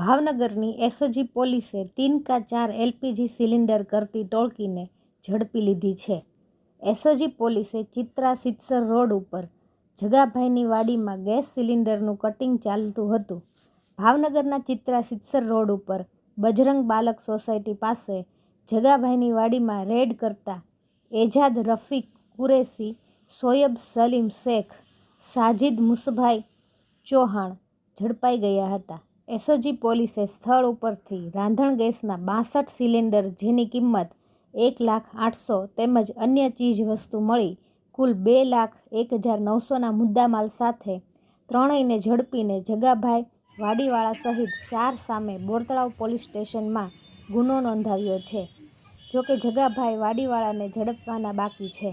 ભાવનગરની એસઓજી પોલીસે તીન કા ચાર એલપીજી સિલિન્ડર કરતી ટોળકીને ઝડપી લીધી છે. એસઓજી પોલીસે ચિત્રા સિત્સર રોડ ઉપર જગાભાઈની વાડીમાં ગેસ સિલિન્ડરનું કટિંગ ચાલતું હતું. ભાવનગરના ચિત્રા સિત્સર રોડ ઉપર બજરંગ બાલક સોસાયટી પાસે જગાભાઈની વાડીમાં રેડ કરતા એજાદ રફીક કુરેશી, સોયબ સલીમ શેખ, સાજિદ મુસભાઈ ચૌહાણ ઝડપાઈ ગયા હતા. એસઓજી પોલીસે સ્થળ ઉપરથી રાંધણ ગેસના બાસઠ સિલિન્ડર, જેની કિંમત એક લાખ આઠસો તેમજ અન્ય ચીજ વસ્તુ મળી, કુલ બે લાખ એક હજાર નવસોના મુદ્દામાલ સાથે ત્રણેયને ઝડપીને જગાભાઈ વાડીવાળા સહિત ચાર સામે બોરતળાવ પોલીસ સ્ટેશનમાં ગુનો નોંધાવ્યો છે. જોકે જગાભાઈ વાડીવાળાને ઝડપવાના બાકી છે.